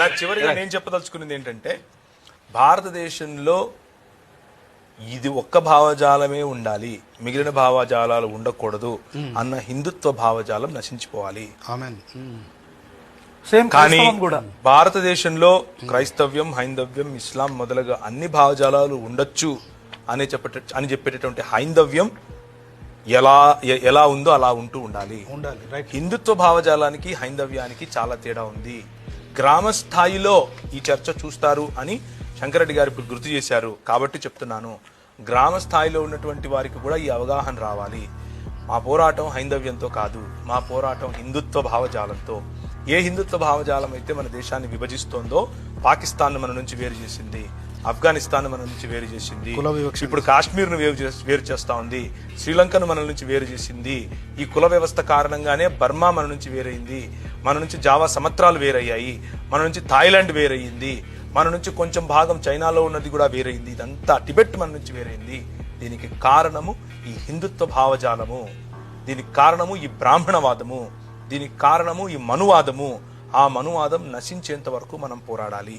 నా చివరిగా నేను చెప్పదలుచుకున్నది ఏంటంటే భారతదేశంలో ఇది ఒక్క భావజాలమే ఉండాలి. మిగిలిన భావజాలాలు ఉండకూడదు అన్న హిందుత్వ భావజాలం నశించిపోవాలి. ఆమెన్ సేమ్ కానీ భారతదేశంలో క్రైస్తవ్యం హైందవ్యం ఇస్లాం మొదలుగా అన్ని భావజాలాలు ఉండొచ్చు అని చెప్పేట అని చెప్పేటటువంటి హైందవ్యం ఎలా ఎలా ఉందో అలా ఉంటూ ఉండాలి. ఉండాలి. రైట్ హిందుత్వ భావజాలానికి హైందవ్యానికి చాలా తేడా ఉంది. గ్రామ స్థాయిలో ఈ చర్చ చూస్తారు అని శంకరెడ్డి గారు ఇప్పుడు గుర్తు చేశారు. కాబట్టి చెప్తున్నాను గ్రామ స్థాయిలో ఉన్నటువంటి వారికి కూడా ఈ అవగాహన రావాలి. మా పోరాటం హైందవ్యంతో కాదు మా పోరాటం హిందుత్వ భావజాలంతో. ఏ హిందుత్వ భావజాలం అయితే మన దేశాన్ని విభజిస్తోందో పాకిస్తాన్ మన నుంచి వేరు చేసింది ఆఫ్ఘనిస్తాన్ మన నుంచి వేరు చేసింది ఇప్పుడు కాశ్మీర్ను వేరు చేస్- వేరు చేస్తా ఉంది శ్రీలంకను మన నుంచి వేరు చేసింది ఈ కుల వ్యవస్థ కారణంగానే బర్మా మన నుంచి వేరైంది మన నుంచి జావా సంవత్సరాలు వేరయ్యాయి మన నుంచి థాయిలాండ్ వేరయ్యింది మన నుంచి కొంచెం భాగం చైనాలో ఉన్నది కూడా వేరైంది ఇదంతా టిబెట్ మన నుంచి వేరైంది దీనికి కారణము ఈ హిందుత్వ భావజాలము. దీనికి కారణము ఈ బ్రాహ్మణవాదము. దీనికి కారణము ఈ మనువాదము. ఆ మనువాదం నశించేంత వరకు మనం పోరాడాలి.